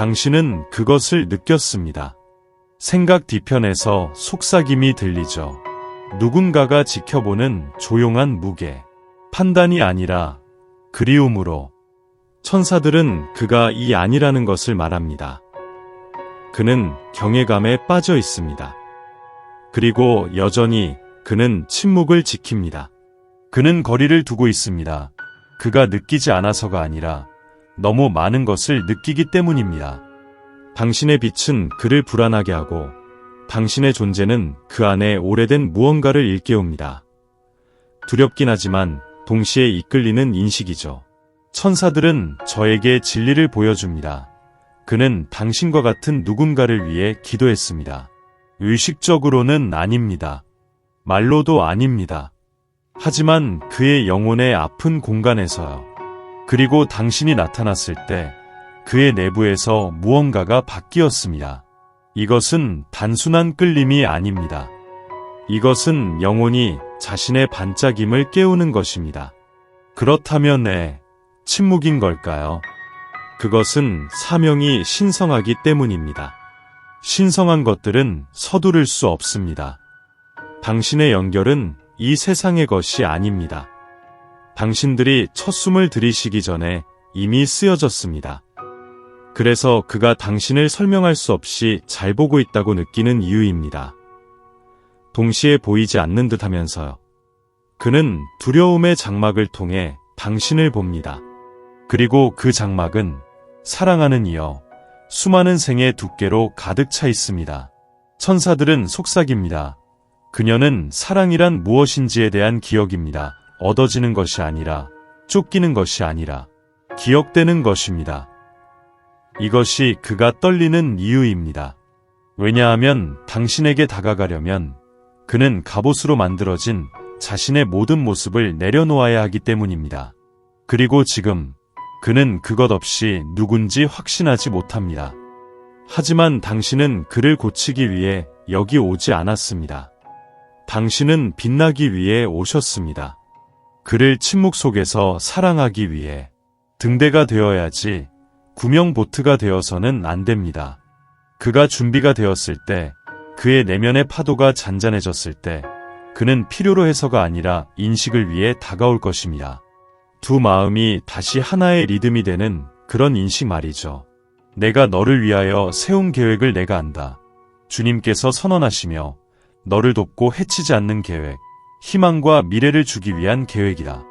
당신은 그것을 느꼈습니다. 생각 뒤편에서 속삭임이 들리죠. 누군가가 지켜보는 조용한 무게. 판단이 아니라 그리움으로. 천사들은 그가 이 아니라는 것을 말합니다. 그는 경외감에 빠져 있습니다. 그리고 여전히 그는 침묵을 지킵니다. 그는 거리를 두고 있습니다. 그가 느끼지 않아서가 아니라 너무 많은 것을 느끼기 때문입니다. 당신의 빛은 그를 불안하게 하고 당신의 존재는 그 안에 오래된 무언가를 일깨웁니다. 두렵긴 하지만 동시에 이끌리는 인식이죠. 천사들은 저에게 진리를 보여줍니다. 그는 당신과 같은 누군가를 위해 기도했습니다. 의식적으로는 아닙니다. 말로도 아닙니다. 하지만 그의 영혼의 아픈 공간에서요. 그리고 당신이 나타났을 때 그의 내부에서 무언가가 바뀌었습니다. 이것은 단순한 끌림이 아닙니다. 이것은 영혼이 자신의 반짝임을 깨우는 것입니다. 그렇다면 네, 침묵인 걸까요? 그것은 사명이 신성하기 때문입니다. 신성한 것들은 서두를 수 없습니다. 당신의 연결은 이 세상의 것이 아닙니다. 당신들이 첫 숨을 들이쉬기 전에 이미 쓰여졌습니다. 그래서 그가 당신을 설명할 수 없이 잘 보고 있다고 느끼는 이유입니다. 동시에 보이지 않는 듯 하면서요. 그는 두려움의 장막을 통해 당신을 봅니다. 그리고 그 장막은 사랑하는 이여 수많은 생의 두께로 가득 차 있습니다. 천사들은 속삭입니다. 그녀는 사랑이란 무엇인지에 대한 기억입니다. 얻어지는 것이 아니라 쫓기는 것이 아니라 기억되는 것입니다. 이것이 그가 떨리는 이유입니다. 왜냐하면 당신에게 다가가려면 그는 갑옷으로 만들어진 자신의 모든 모습을 내려놓아야 하기 때문입니다. 그리고 지금 그는 그것 없이 누군지 확신하지 못합니다. 하지만 당신은 그를 고치기 위해 여기 오지 않았습니다. 당신은 빛나기 위해 오셨습니다. 그를 침묵 속에서 사랑하기 위해 등대가 되어야지 구명 보트가 되어서는 안 됩니다. 그가 준비가 되었을 때, 그의 내면의 파도가 잔잔해졌을 때, 그는 필요로 해서가 아니라 인식을 위해 다가올 것입니다. 두 마음이 다시 하나의 리듬이 되는 그런 인식 말이죠. 내가 너를 위하여 세운 계획을 내가 안다. 주님께서 선언하시며 너를 돕고 해치지 않는 계획, 희망과 미래를 주기 위한 계획이다.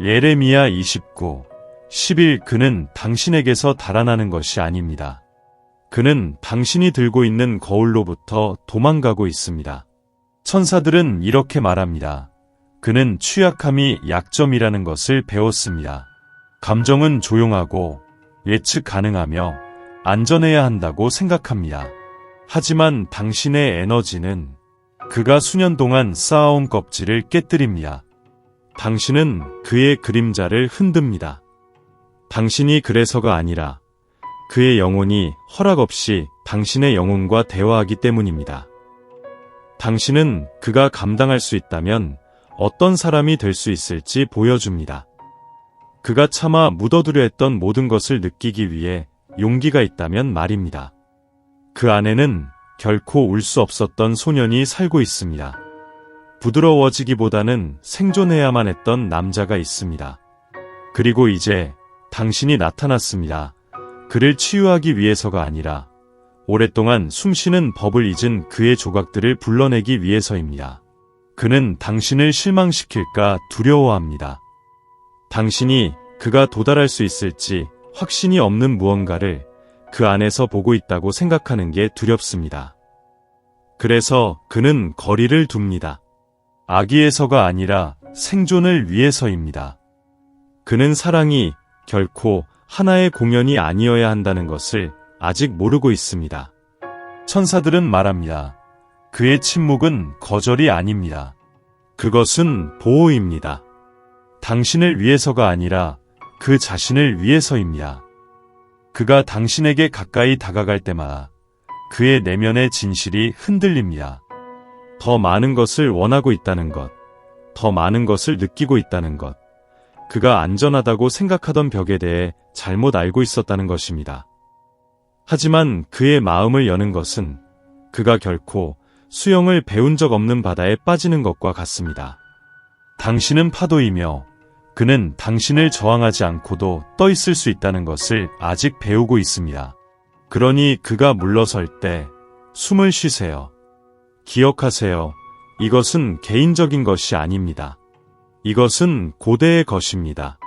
예레미야 29, 10일 그는 당신에게서 달아나는 것이 아닙니다. 그는 당신이 들고 있는 거울로부터 도망가고 있습니다. 천사들은 이렇게 말합니다. 그는 취약함이 약점이라는 것을 배웠습니다. 감정은 조용하고 예측 가능하며 안전해야 한다고 생각합니다. 하지만 당신의 에너지는 그가 수년 동안 쌓아온 껍질을 깨뜨립니다. 당신은 그의 그림자를 흔듭니다. 당신이 그래서가 아니라 그의 영혼이 허락 없이 당신의 영혼과 대화하기 때문입니다. 당신은 그가 감당할 수 있다면 어떤 사람이 될 수 있을지 보여줍니다. 그가 차마 묻어두려 했던 모든 것을 느끼기 위해 용기가 있다면 말입니다. 그 안에는 결코 울 수 없었던 소년이 살고 있습니다. 부드러워지기보다는 생존해야만 했던 남자가 있습니다. 그리고 이제 당신이 나타났습니다. 그를 치유하기 위해서가 아니라 오랫동안 숨쉬는 법을 잊은 그의 조각들을 불러내기 위해서입니다. 그는 당신을 실망시킬까 두려워합니다. 당신이 그가 도달할 수 있을지 확신이 없는 무언가를 그 안에서 보고 있다고 생각하는 게 두렵습니다. 그래서 그는 거리를 둡니다. 아기에서가 아니라 생존을 위해서입니다. 그는 사랑이 결코 하나의 공연이 아니어야 한다는 것을 아직 모르고 있습니다. 천사들은 말합니다. 그의 침묵은 거절이 아닙니다. 그것은 보호입니다. 당신을 위해서가 아니라 그 자신을 위해서입니다. 그가 당신에게 가까이 다가갈 때마다 그의 내면의 진실이 흔들립니다. 더 많은 것을 원하고 있다는 것, 더 많은 것을 느끼고 있다는 것, 그가 안전하다고 생각하던 벽에 대해 잘못 알고 있었다는 것입니다. 하지만 그의 마음을 여는 것은 그가 결코 수영을 배운 적 없는 바다에 빠지는 것과 같습니다. 당신은 파도이며 그는 당신을 저항하지 않고도 떠 있을 수 있다는 것을 아직 배우고 있습니다. 그러니 그가 물러설 때 숨을 쉬세요. 기억하세요. 이것은 개인적인 것이 아닙니다. 이것은 고대의 것입니다.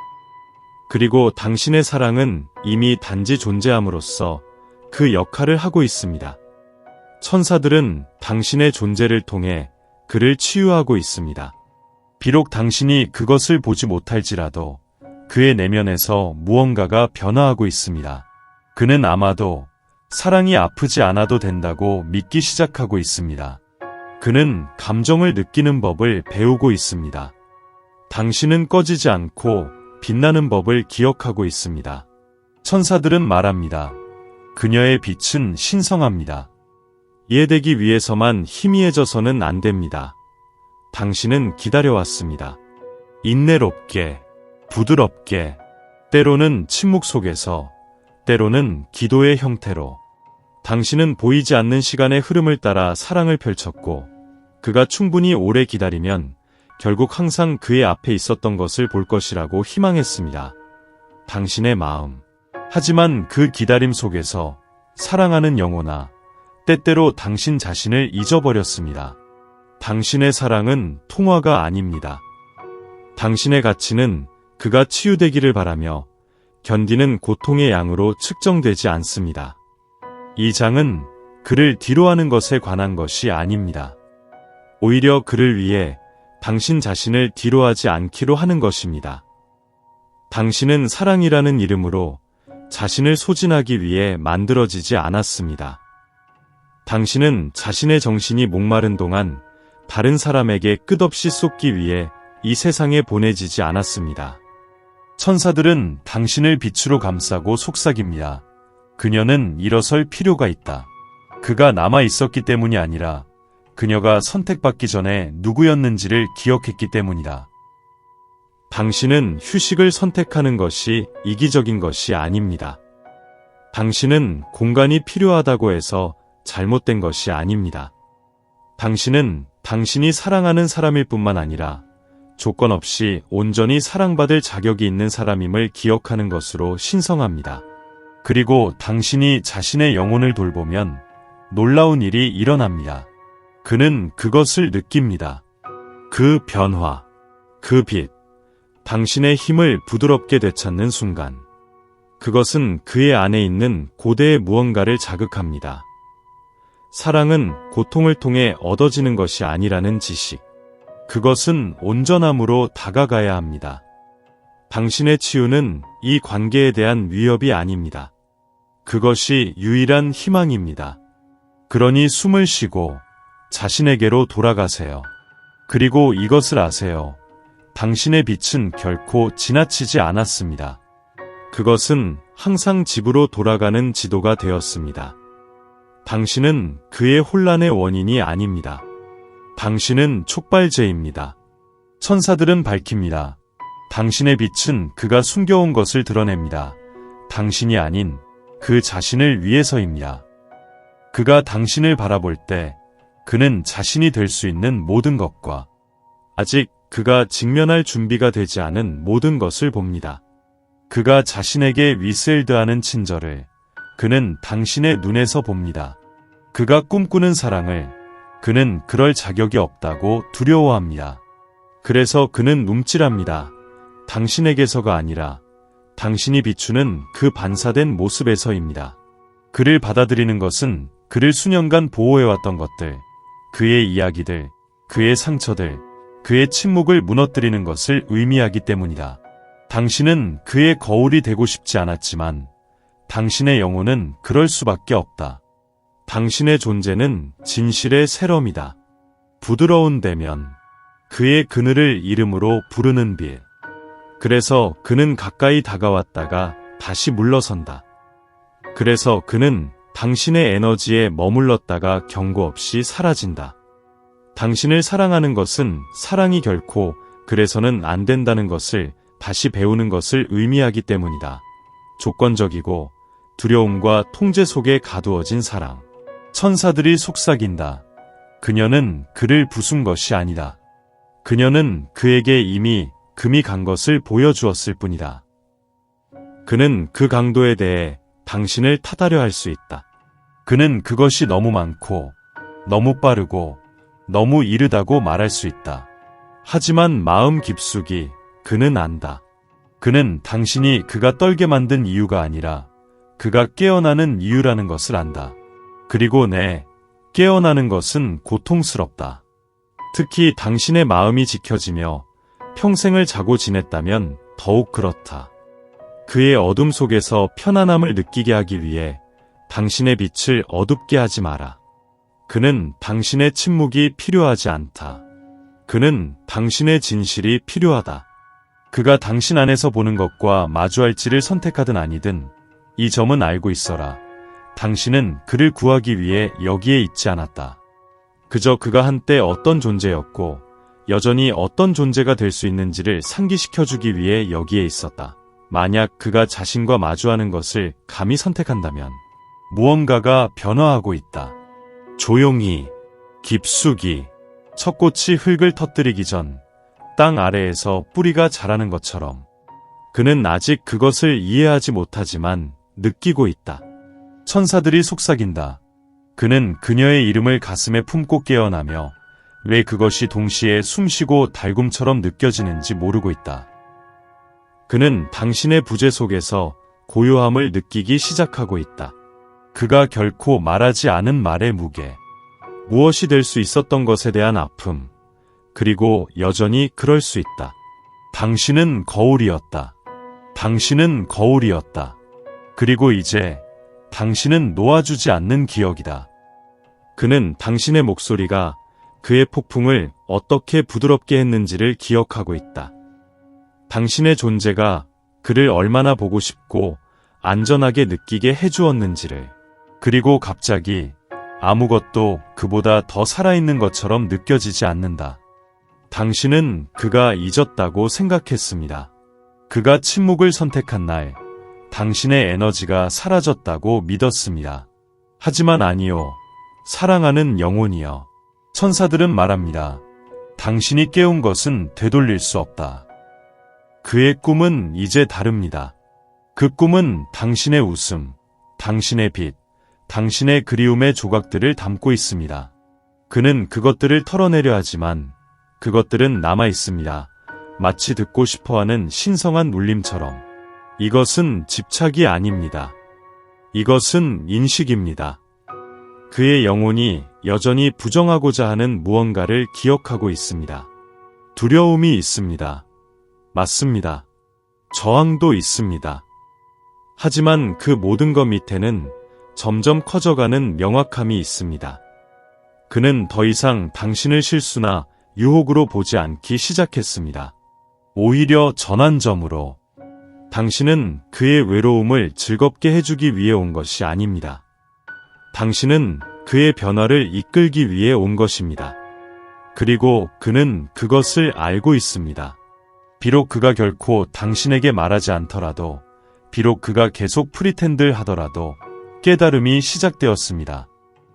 그리고 당신의 사랑은 이미 단지 존재함으로써 그 역할을 하고 있습니다. 천사들은 당신의 존재를 통해 그를 치유하고 있습니다. 비록 당신이 그것을 보지 못할지라도 그의 내면에서 무언가가 변화하고 있습니다. 그는 아마도 사랑이 아프지 않아도 된다고 믿기 시작하고 있습니다. 그는 감정을 느끼는 법을 배우고 있습니다. 당신은 꺼지지 않고 빛나는 법을 기억하고 있습니다. 천사들은 말합니다. 그녀의 빛은 신성합니다. 이해되기 위해서만 희미해져서는 안 됩니다. 당신은 기다려왔습니다. 인내롭게, 부드럽게, 때로는 침묵 속에서, 때로는 기도의 형태로. 당신은 보이지 않는 시간의 흐름을 따라 사랑을 펼쳤고, 그가 충분히 오래 기다리면 결국 항상 그의 앞에 있었던 것을 볼 것이라고 희망했습니다. 당신의 마음. 하지만 그 기다림 속에서 사랑하는 영혼아, 때때로 당신 자신을 잊어버렸습니다. 당신의 사랑은 통화가 아닙니다. 당신의 가치는 그가 치유되기를 바라며 견디는 고통의 양으로 측정되지 않습니다. 이 장은 그를 뒤로 하는 것에 관한 것이 아닙니다. 오히려 그를 위해 당신 자신을 뒤로 하지 않기로 하는 것입니다. 당신은 사랑이라는 이름으로 자신을 소진하기 위해 만들어지지 않았습니다. 당신은 자신의 정신이 목마른 동안 다른 사람에게 끝없이 쏟기 위해 이 세상에 보내지지 않았습니다. 천사들은 당신을 빛으로 감싸고 속삭입니다. 그녀는 일어설 필요가 있다. 그가 남아 있었기 때문이 아니라 그녀가 선택받기 전에 누구였는지를 기억했기 때문이다. 당신은 휴식을 선택하는 것이 이기적인 것이 아닙니다. 당신은 공간이 필요하다고 해서 잘못된 것이 아닙니다. 당신은 당신이 사랑하는 사람일 뿐만 아니라 조건 없이 온전히 사랑받을 자격이 있는 사람임을 기억하는 것으로 신성합니다. 그리고 당신이 자신의 영혼을 돌보면 놀라운 일이 일어납니다. 그는 그것을 느낍니다. 그 변화, 그 빛, 당신의 힘을 부드럽게 되찾는 순간. 그것은 그의 안에 있는 고대의 무언가를 자극합니다. 사랑은 고통을 통해 얻어지는 것이 아니라는 지식. 그것은 온전함으로 다가가야 합니다. 당신의 치유는 이 관계에 대한 위협이 아닙니다. 그것이 유일한 희망입니다. 그러니 숨을 쉬고 자신에게로 돌아가세요. 그리고 이것을 아세요. 당신의 빛은 결코 지나치지 않았습니다. 그것은 항상 집으로 돌아가는 지도가 되었습니다. 당신은 그의 혼란의 원인이 아닙니다. 당신은 촉발제입니다. 천사들은 밝힙니다. 당신의 빛은 그가 숨겨온 것을 드러냅니다. 당신이 아닌 그 자신을 위해서입니다. 그가 당신을 바라볼 때 그는 자신이 될 수 있는 모든 것과 아직 그가 직면할 준비가 되지 않은 모든 것을 봅니다. 그가 자신에게 위스엘드하는 친절을 그는 당신의 눈에서 봅니다. 그가 꿈꾸는 사랑을 그는 그럴 자격이 없다고 두려워합니다. 그래서 그는 움찔합니다. 당신에게서가 아니라 당신이 비추는 그 반사된 모습에서입니다. 그를 받아들이는 것은 그를 수년간 보호해왔던 것들, 그의 이야기들, 그의 상처들, 그의 침묵을 무너뜨리는 것을 의미하기 때문이다. 당신은 그의 거울이 되고 싶지 않았지만 당신의 영혼은 그럴 수밖에 없다. 당신의 존재는 진실의 새롬이다. 부드러운 대면, 그의 그늘을 이름으로 부르는 빛. 그래서 그는 가까이 다가왔다가 다시 물러선다. 그래서 그는 당신의 에너지에 머물렀다가 경고 없이 사라진다. 당신을 사랑하는 것은 사랑이 결코 그래서는 안 된다는 것을 다시 배우는 것을 의미하기 때문이다. 조건적이고 두려움과 통제 속에 가두어진 사랑. 천사들이 속삭인다. 그녀는 그를 부순 것이 아니다. 그녀는 그에게 이미 금이 간 것을 보여주었을 뿐이다. 그는 그 강도에 대해 당신을 타다려 할 수 있다. 그는 그것이 너무 많고, 너무 빠르고, 너무 이르다고 말할 수 있다. 하지만 마음 깊숙이 그는 안다. 그는 당신이 그가 떨게 만든 이유가 아니라 그가 깨어나는 이유라는 것을 안다. 그리고 내 깨어나는 것은 고통스럽다. 특히 당신의 마음이 지켜지며 평생을 자고 지냈다면 더욱 그렇다. 그의 어둠 속에서 편안함을 느끼게 하기 위해 당신의 빛을 어둡게 하지 마라. 그는 당신의 침묵이 필요하지 않다. 그는 당신의 진실이 필요하다. 그가 당신 안에서 보는 것과 마주할지를 선택하든 아니든 이 점은 알고 있어라. 당신은 그를 구하기 위해 여기에 있지 않았다. 그저 그가 한때 어떤 존재였고 여전히 어떤 존재가 될 수 있는지를 상기시켜주기 위해 여기에 있었다. 만약 그가 자신과 마주하는 것을 감히 선택한다면 무언가가 변화하고 있다. 조용히, 깊숙이, 첫 꽃이 흙을 터뜨리기 전 땅 아래에서 뿌리가 자라는 것처럼 그는 아직 그것을 이해하지 못하지만 느끼고 있다. 천사들이 속삭인다. 그는 그녀의 이름을 가슴에 품고 깨어나며 왜 그것이 동시에 숨쉬고 달굼처럼 느껴지는지 모르고 있다. 그는 당신의 부재 속에서 고요함을 느끼기 시작하고 있다. 그가 결코 말하지 않은 말의 무게, 무엇이 될 수 있었던 것에 대한 아픔, 그리고 여전히 그럴 수 있다. 당신은 거울이었다. 당신은 거울이었다. 그리고 이제 당신은 놓아주지 않는 기억이다. 그는 당신의 목소리가 그의 폭풍을 어떻게 부드럽게 했는지를 기억하고 있다. 당신의 존재가 그를 얼마나 보고 싶고 안전하게 느끼게 해주었는지를. 그리고 갑자기 아무것도 그보다 더 살아있는 것처럼 느껴지지 않는다. 당신은 그가 잊었다고 생각했습니다. 그가 침묵을 선택한 날, 당신의 에너지가 사라졌다고 믿었습니다. 하지만 아니요. 사랑하는 영혼이여. 천사들은 말합니다. 당신이 깨운 것은 되돌릴 수 없다. 그의 꿈은 이제 다릅니다. 그 꿈은 당신의 웃음, 당신의 빛, 당신의 그리움의 조각들을 담고 있습니다. 그는 그것들을 털어내려 하지만 그것들은 남아 있습니다. 마치 듣고 싶어 하는 신성한 울림처럼. 이것은 집착이 아닙니다. 이것은 인식입니다. 그의 영혼이 여전히 부정하고자 하는 무언가를 기억하고 있습니다. 두려움이 있습니다. 맞습니다. 저항도 있습니다. 하지만 그 모든 것 밑에는 점점 커져가는 명확함이 있습니다. 그는 더 이상 당신을 실수나 유혹으로 보지 않기 시작했습니다. 오히려 전환점으로 당신은 그의 외로움을 즐겁게 해주기 위해 온 것이 아닙니다. 당신은 그의 변화를 이끌기 위해 온 것입니다. 그리고 그는 그것을 알고 있습니다. 비록 그가 결코 당신에게 말하지 않더라도, 비록 그가 계속 프리텐들 하더라도, 깨달음이 시작되었습니다.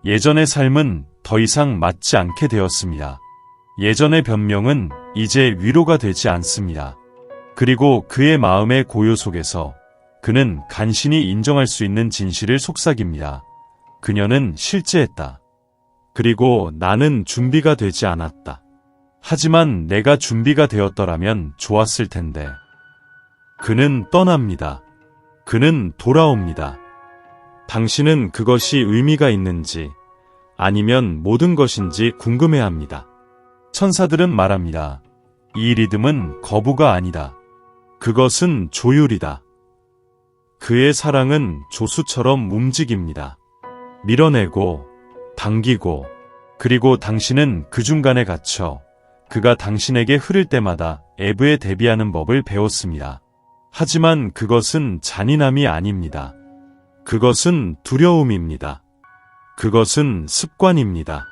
예전의 삶은 더 이상 맞지 않게 되었습니다. 예전의 변명은 이제 위로가 되지 않습니다. 그리고 그의 마음의 고요 속에서 그는 간신히 인정할 수 있는 진실을 속삭입니다. 그녀는 실제했다. 그리고 나는 준비가 되지 않았다. 하지만 내가 준비가 되었더라면 좋았을 텐데. 그는 떠납니다. 그는 돌아옵니다. 당신은 그것이 의미가 있는지 아니면 모든 것인지 궁금해 합니다. 천사들은 말합니다. 이 리듬은 거부가 아니다. 그것은 조율이다. 그의 사랑은 조수처럼 움직입니다. 밀어내고, 당기고, 그리고 당신은 그 중간에 갇혀 그가 당신에게 흐를 때마다 에브에 대비하는 법을 배웠습니다. 하지만 그것은 잔인함이 아닙니다. 그것은 두려움입니다. 그것은 습관입니다.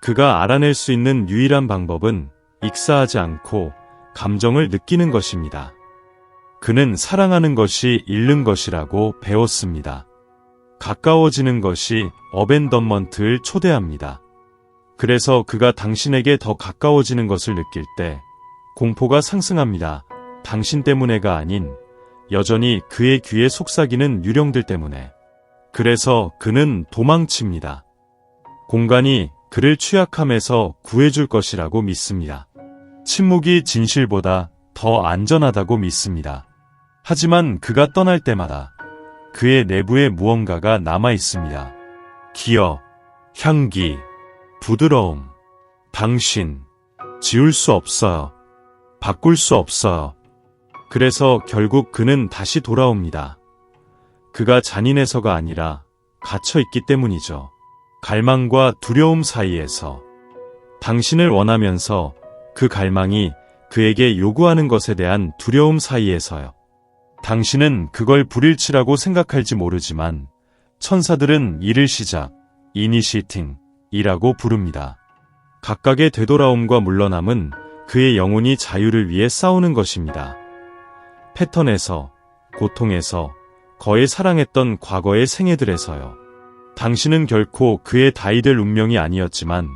그가 알아낼 수 있는 유일한 방법은 익사하지 않고 감정을 느끼는 것입니다. 그는 사랑하는 것이 잃는 것이라고 배웠습니다. 가까워지는 것이 어벤던먼트를 초대합니다. 그래서 그가 당신에게 더 가까워지는 것을 느낄 때 공포가 상승합니다. 당신 때문에가 아닌 여전히 그의 귀에 속삭이는 유령들 때문에. 그래서 그는 도망칩니다. 공간이 그를 취약함에서 구해줄 것이라고 믿습니다. 침묵이 진실보다 더 안전하다고 믿습니다. 하지만 그가 떠날 때마다 그의 내부에 무언가가 남아 있습니다. 기억, 향기, 부드러움, 당신, 지울 수 없어요. 바꿀 수 없어요. 그래서 결국 그는 다시 돌아옵니다. 그가 잔인해서가 아니라 갇혀 있기 때문이죠. 갈망과 두려움 사이에서 당신을 원하면서 그 갈망이 그에게 요구하는 것에 대한 두려움 사이에서요. 당신은 그걸 불일치라고 생각할지 모르지만 천사들은 이를 시작, 이니시팅, 이라고 부릅니다. 각각의 되돌아옴과 물러남은 그의 영혼이 자유를 위해 싸우는 것입니다. 패턴에서, 고통에서, 거의 사랑했던 과거의 생애들에서요. 당신은 결코 그의 다이될 운명이 아니었지만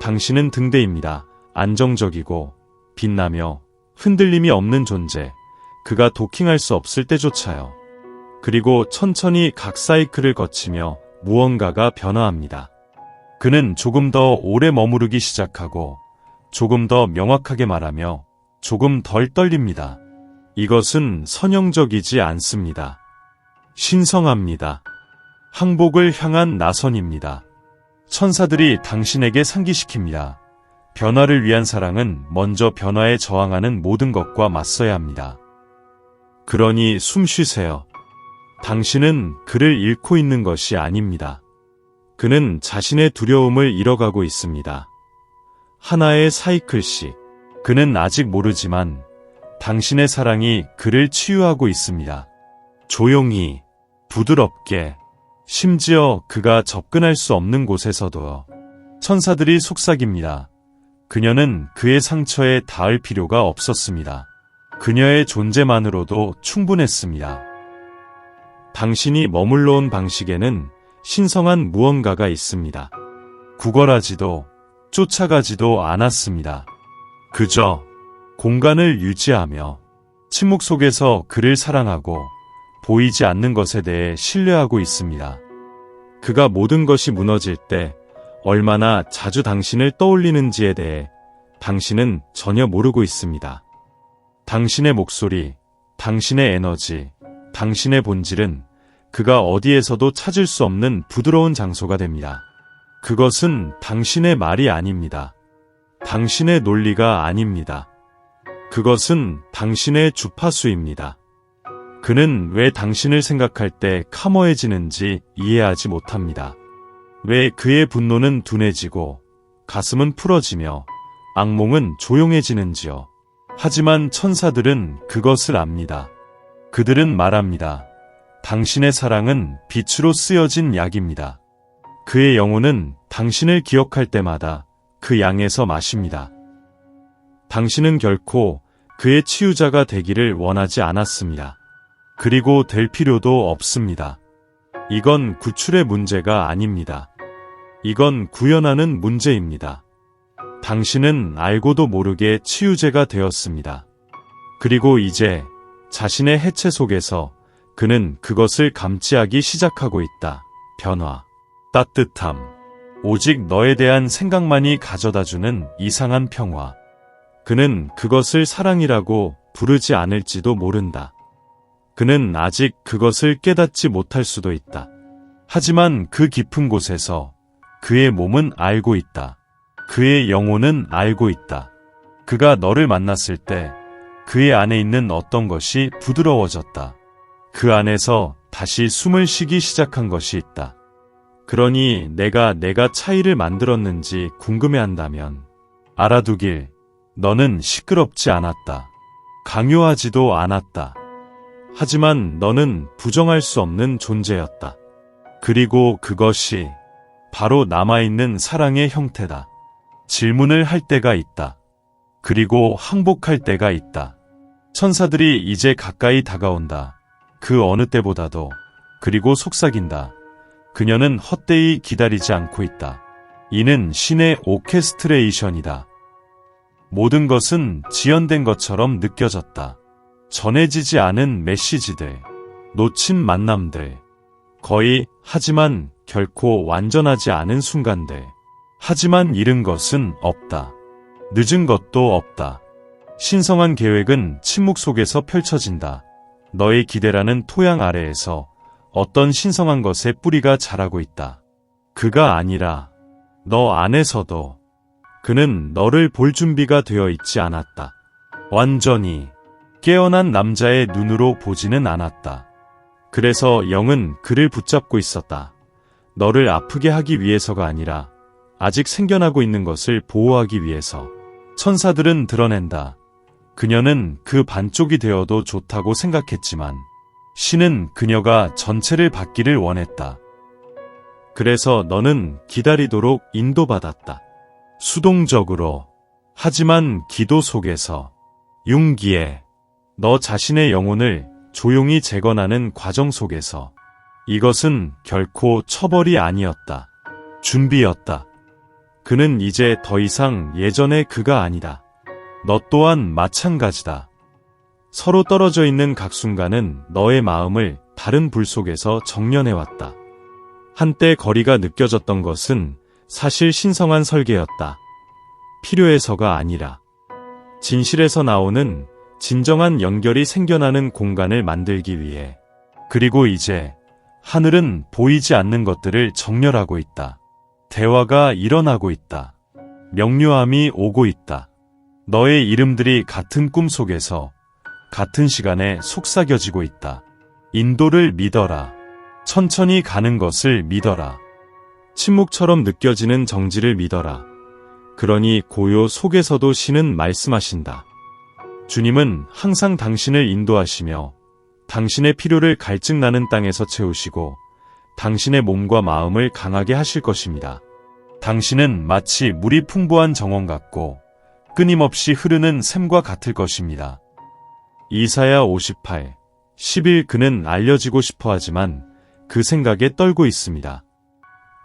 당신은 등대입니다. 안정적이고 빛나며 흔들림이 없는 존재. 그가 도킹할 수 없을 때조차요. 그리고 천천히 각 사이클을 거치며 무언가가 변화합니다. 그는 조금 더 오래 머무르기 시작하고 조금 더 명확하게 말하며 조금 덜 떨립니다. 이것은 선형적이지 않습니다. 신성합니다. 항복을 향한 나선입니다. 천사들이 당신에게 상기시킵니다. 변화를 위한 사랑은 먼저 변화에 저항하는 모든 것과 맞서야 합니다. 그러니 숨 쉬세요. 당신은 그를 잃고 있는 것이 아닙니다. 그는 자신의 두려움을 잃어가고 있습니다. 하나의 사이클씩. 그는 아직 모르지만 당신의 사랑이 그를 치유하고 있습니다. 조용히, 부드럽게, 심지어 그가 접근할 수 없는 곳에서도 천사들이 속삭입니다. 그녀는 그의 상처에 닿을 필요가 없었습니다. 그녀의 존재만으로도 충분했습니다. 당신이 머물러 온 방식에는 신성한 무언가가 있습니다. 구걸하지도 쫓아가지도 않았습니다. 그저 공간을 유지하며 침묵 속에서 그를 사랑하고 보이지 않는 것에 대해 신뢰하고 있습니다. 그가 모든 것이 무너질 때 얼마나 자주 당신을 떠올리는지에 대해 당신은 전혀 모르고 있습니다. 당신의 목소리, 당신의 에너지, 당신의 본질은 그가 어디에서도 찾을 수 없는 부드러운 장소가 됩니다. 그것은 당신의 말이 아닙니다. 당신의 논리가 아닙니다. 그것은 당신의 주파수입니다. 그는 왜 당신을 생각할 때 카머해지는지 이해하지 못합니다. 왜 그의 분노는 둔해지고 가슴은 풀어지며 악몽은 조용해지는지요. 하지만 천사들은 그것을 압니다. 그들은 말합니다. 당신의 사랑은 빛으로 쓰여진 약입니다. 그의 영혼은 당신을 기억할 때마다 그 양에서 마십니다. 당신은 결코 그의 치유자가 되기를 원하지 않았습니다. 그리고 될 필요도 없습니다. 이건 구출의 문제가 아닙니다. 이건 구현하는 문제입니다. 당신은 알고도 모르게 치유제가 되었습니다. 그리고 이제 자신의 해체 속에서 그는 그것을 감지하기 시작하고 있다. 변화, 따뜻함, 오직 너에 대한 생각만이 가져다주는 이상한 평화. 그는 그것을 사랑이라고 부르지 않을지도 모른다. 그는 아직 그것을 깨닫지 못할 수도 있다. 하지만 그 깊은 곳에서 그의 몸은 알고 있다. 그의 영혼은 알고 있다. 그가 너를 만났을 때 그의 안에 있는 어떤 것이 부드러워졌다. 그 안에서 다시 숨을 쉬기 시작한 것이 있다. 그러니 내가 내가 차이를 만들었는지 궁금해 한다면 알아두길 너는 시끄럽지 않았다. 강요하지도 않았다. 하지만 너는 부정할 수 없는 존재였다. 그리고 그것이 바로 남아있는 사랑의 형태다. 질문을 할 때가 있다. 그리고 항복할 때가 있다. 천사들이 이제 가까이 다가온다. 그 어느 때보다도. 그리고 속삭인다. 그녀는 헛되이 기다리지 않고 있다. 이는 신의 오케스트레이션이다. 모든 것은 지연된 것처럼 느껴졌다. 전해지지 않은 메시지들, 놓친 만남들, 거의 하지만 결코 완전하지 않은 순간들. 하지만 잃은 것은 없다. 늦은 것도 없다. 신성한 계획은 침묵 속에서 펼쳐진다. 너의 기대라는 토양 아래에서 어떤 신성한 것의 뿌리가 자라고 있다. 그가 아니라 너 안에서도 그는 너를 볼 준비가 되어 있지 않았다. 완전히 깨어난 남자의 눈으로 보지는 않았다. 그래서 영은 그를 붙잡고 있었다. 너를 아프게 하기 위해서가 아니라 아직 생겨나고 있는 것을 보호하기 위해서 천사들은 드러낸다. 그녀는 그 반쪽이 되어도 좋다고 생각했지만 신은 그녀가 전체를 받기를 원했다. 그래서 너는 기다리도록 인도받았다. 수동적으로. 하지만 기도 속에서 용기에 너 자신의 영혼을 조용히 재건하는 과정 속에서 이것은 결코 처벌이 아니었다. 준비였다. 그는 이제 더 이상 예전의 그가 아니다. 너 또한 마찬가지다. 서로 떨어져 있는 각 순간은 너의 마음을 다른 불 속에서 정련해왔다. 한때 거리가 느껴졌던 것은 사실 신성한 설계였다. 필요해서가 아니라 진실에서 나오는 진정한 연결이 생겨나는 공간을 만들기 위해 그리고 이제 하늘은 보이지 않는 것들을 정렬하고 있다. 대화가 일어나고 있다. 명료함이 오고 있다. 너의 이름들이 같은 꿈 속에서 같은 시간에 속삭여지고 있다. 인도를 믿어라. 천천히 가는 것을 믿어라. 침묵처럼 느껴지는 정지를 믿어라. 그러니 고요 속에서도 신은 말씀하신다. 주님은 항상 당신을 인도하시며 당신의 필요를 갈증나는 땅에서 채우시고 당신의 몸과 마음을 강하게 하실 것입니다. 당신은 마치 물이 풍부한 정원 같고 끊임없이 흐르는 샘과 같을 것입니다. 이사야 58, 10일 그는 알려지고 싶어 하지만 그 생각에 떨고 있습니다.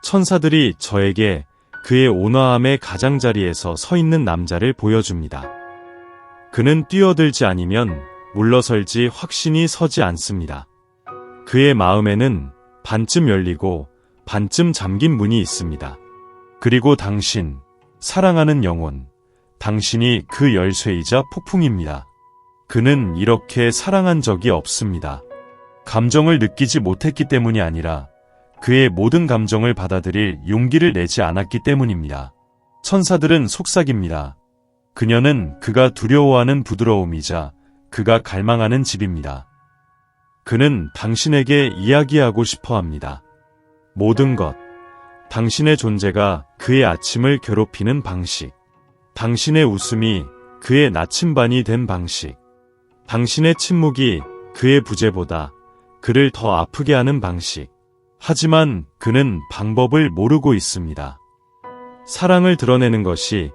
천사들이 저에게 그의 온화함의 가장자리에서 서 있는 남자를 보여줍니다. 그는 뛰어들지 않으면 물러설지 확신이 서지 않습니다. 그의 마음에는 반쯤 열리고 반쯤 잠긴 문이 있습니다. 그리고 당신, 사랑하는 영혼, 당신이 그 열쇠이자 폭풍입니다. 그는 이렇게 사랑한 적이 없습니다. 감정을 느끼지 못했기 때문이 아니라 그의 모든 감정을 받아들일 용기를 내지 않았기 때문입니다. 천사들은 속삭입니다. 그녀는 그가 두려워하는 부드러움이자 그가 갈망하는 집입니다. 그는 당신에게 이야기하고 싶어 합니다. 모든 것, 당신의 존재가 그의 아침을 괴롭히는 방식, 당신의 웃음이 그의 나침반이 된 방식, 당신의 침묵이 그의 부재보다 그를 더 아프게 하는 방식. 하지만 그는 방법을 모르고 있습니다. 사랑을 드러내는 것이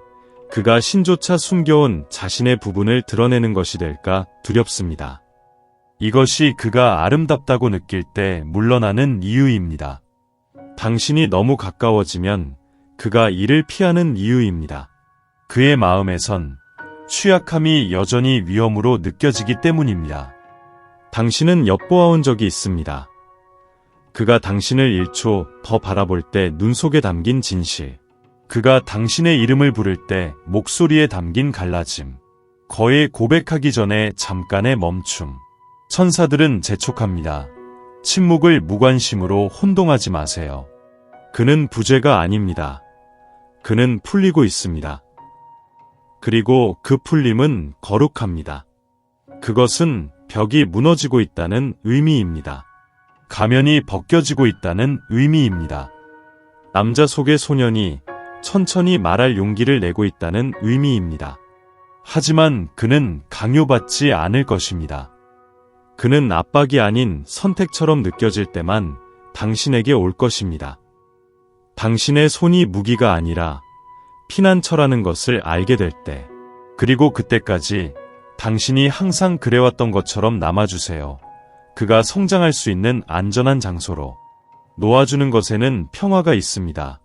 그가 신조차 숨겨온 자신의 부분을 드러내는 것이 될까 두렵습니다. 이것이 그가 아름답다고 느낄 때 물러나는 이유입니다. 당신이 너무 가까워지면 그가 이를 피하는 이유입니다. 그의 마음에선 취약함이 여전히 위험으로 느껴지기 때문입니다. 당신은 엿보아온 적이 있습니다. 그가 당신을 1초 더 바라볼 때 눈 속에 담긴 진실. 그가 당신의 이름을 부를 때 목소리에 담긴 갈라짐. 거의 고백하기 전에 잠깐의 멈춤. 천사들은 재촉합니다. 침묵을 무관심으로 혼동하지 마세요. 그는 부재가 아닙니다. 그는 풀리고 있습니다. 그리고 그 풀림은 거룩합니다. 그것은 벽이 무너지고 있다는 의미입니다. 가면이 벗겨지고 있다는 의미입니다. 남자 속의 소년이 천천히 말할 용기를 내고 있다는 의미입니다. 하지만 그는 강요받지 않을 것입니다. 그는 압박이 아닌 선택처럼 느껴질 때만 당신에게 올 것입니다. 당신의 손이 무기가 아니라 피난처라는 것을 알게 될 때, 그리고 그때까지 당신이 항상 그래왔던 것처럼 남아주세요. 그가 성장할 수 있는 안전한 장소로. 놓아주는 것에는 평화가 있습니다.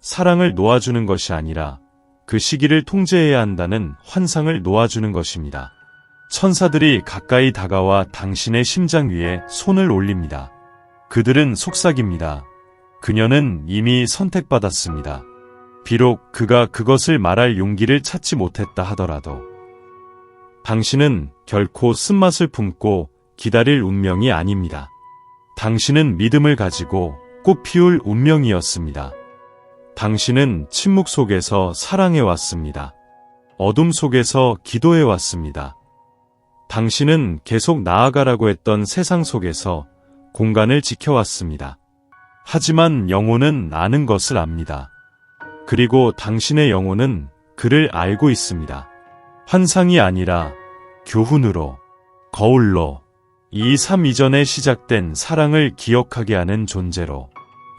사랑을 놓아주는 것이 아니라 그 시기를 통제해야 한다는 환상을 놓아주는 것입니다. 천사들이 가까이 다가와 당신의 심장 위에 손을 올립니다. 그들은 속삭입니다. 그녀는 이미 선택받았습니다. 비록 그가 그것을 말할 용기를 찾지 못했다 하더라도 당신은 결코 쓴맛을 품고 기다릴 운명이 아닙니다. 당신은 믿음을 가지고 꽃 피울 운명이었습니다. 당신은 침묵 속에서 사랑해 왔습니다. 어둠 속에서 기도해 왔습니다. 당신은 계속 나아가라고 했던 세상 속에서 공간을 지켜왔습니다. 하지만 영혼은 아는 것을 압니다. 그리고 당신의 영혼은 그를 알고 있습니다. 환상이 아니라 교훈으로, 거울로, 이 삶 이전에 시작된 사랑을 기억하게 하는 존재로,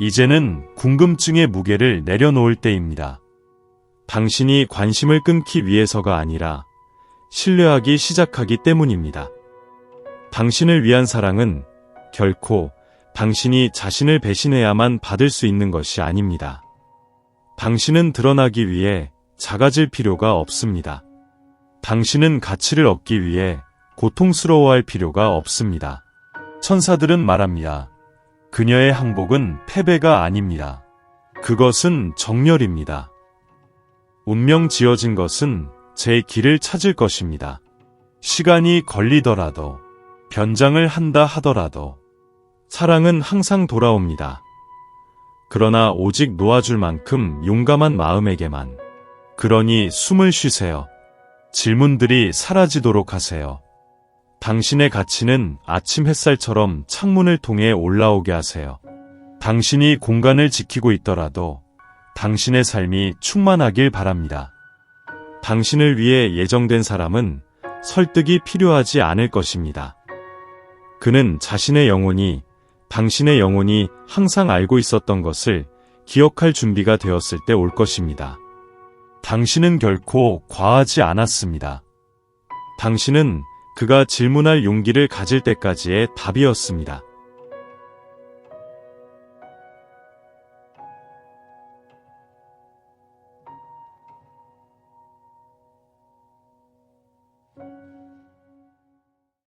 이제는 궁금증의 무게를 내려놓을 때입니다. 당신이 관심을 끊기 위해서가 아니라 신뢰하기 시작하기 때문입니다. 당신을 위한 사랑은 결코 당신이 자신을 배신해야만 받을 수 있는 것이 아닙니다. 당신은 드러나기 위해 작아질 필요가 없습니다. 당신은 가치를 얻기 위해 고통스러워할 필요가 없습니다. 천사들은 말합니다. 그녀의 항복은 패배가 아닙니다. 그것은 정렬입니다. 운명 지어진 것은 제 길을 찾을 것입니다. 시간이 걸리더라도, 변장을 한다 하더라도, 사랑은 항상 돌아옵니다. 그러나 오직 놓아줄 만큼 용감한 마음에게만. 그러니 숨을 쉬세요. 질문들이 사라지도록 하세요. 당신의 가치는 아침 햇살처럼 창문을 통해 올라오게 하세요. 당신이 공간을 지키고 있더라도 당신의 삶이 충만하길 바랍니다. 당신을 위해 예정된 사람은 설득이 필요하지 않을 것입니다. 그는 자신의 영혼이 당신의 영혼이 항상 알고 있었던 것을 기억할 준비가 되었을 때 올 것입니다. 당신은 결코 과하지 않았습니다. 당신은 그가 질문할 용기를 가질 때까지의 답이었습니다.